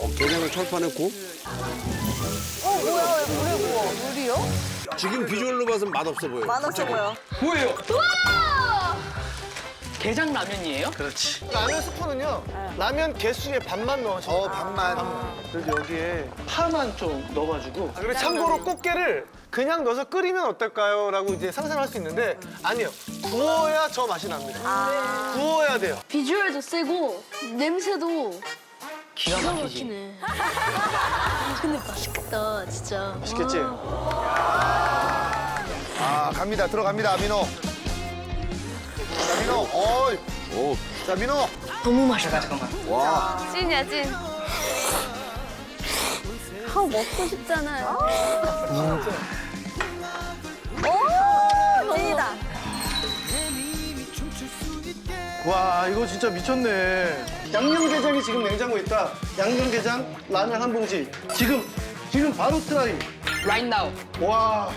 어, 게장을 철판했고 어, 뭐야, 뭐야, 뭐야, 물이요? 지금 비주얼로 봐서 맛없어 보여요. 맛없어 보여. 뭐예요? 우와! 게장 라면이에요? 그렇지. 라면 스프는요 라면 개수의 반만 넣으셔요. 어, 반만. 그래서 여기에 파만 좀 넣어가지고. 아, 그리고 참고로 꽃게를 그냥 넣어서 끓이면 어떨까요?라고 이제 상상할 수 있는데 아니요 구워야 저 맛이 납니다. 구워야 돼요. 비주얼도 세고 냄새도 기가 기가 막히지. 막히네. 근데 맛있겠다, 진짜. 맛있겠지? 아, 갑니다. 들어갑니다, 민호. 자, 민호. 어이. 오, 자, 민호. 너무 맛있다. 잠깐 잠깐만. 와. 찐이야 찐. 아, 먹고 싶잖아요. 오 찐이다. 와 이거 진짜 미쳤네. 양념게장이 지금 냉장고에 있다. 양념게장 라면 한 봉지. 지금 지금 바로 트라이. Right now. 와